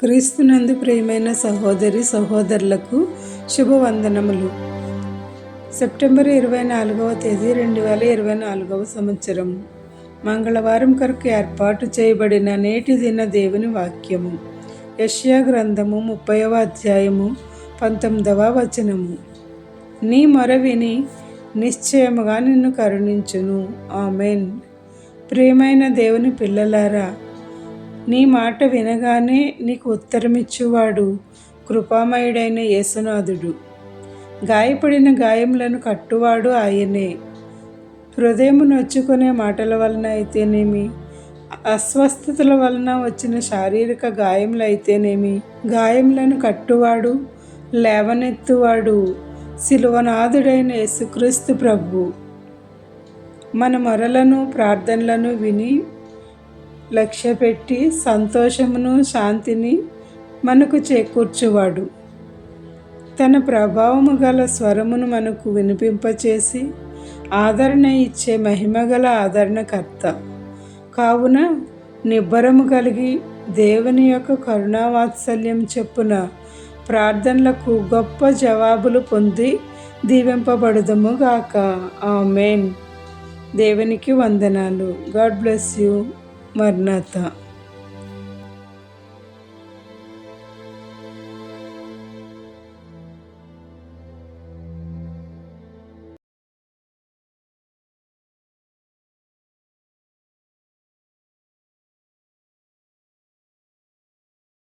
క్రీస్తునందు ప్రియమైన సహోదరి సహోదరులకు శుభవందనములు. సెప్టెంబర్ ఇరవై నాలుగవ తేదీ రెండు వేల ఇరవై నాలుగవ సంవత్సరం. మంగళవారం కొరకు ఏర్పాటు చేయబడిన నేటి దిన దేవుని వాక్యము. యష్యా గ్రంథము ముప్పైవ అధ్యాయము పంతొమ్మిదవ వచనము. నీ మొర విని నిశ్చయముగా నిన్ను కరుణించును. ఆమెన్. ప్రియమైన దేవుని పిల్లలారా నీ మాట వినగానే నీకు ఉత్తరమిచ్చువాడు కృపామయుడైన యేసునాథుడు. గాయపడిన గాయములను కట్టువాడు ఆయనే. హృదయం నొచ్చుకునే మాటల వలన అయితేనేమి? అస్వస్థతల వలన వచ్చిన శారీరక గాయములు అయితేనేమి? గాయములను కట్టువాడు లేవనెత్తువాడు శిలువనాథుడైన యేసుక్రీస్తు ప్రభు. మన మొరలను ప్రార్థనలను విని లక్ష్యపెట్టి సంతోషమును శాంతిని మనకు చేకూర్చువాడు. తన ప్రభావము గల స్వరమును మనకు వినిపింపచేసి ఆదరణ ఇచ్చే మహిమగల ఆదరణకర్త. కావున నిబ్బరము కలిగి దేవుని యొక్క కరుణావాత్సల్యం చెప్పున ప్రార్థనలకు గొప్ప జవాబులు పొంది దీవింపబడదము గాక. ఆమెన్. దేవునికి వందనాలు. God bless you. मरना था।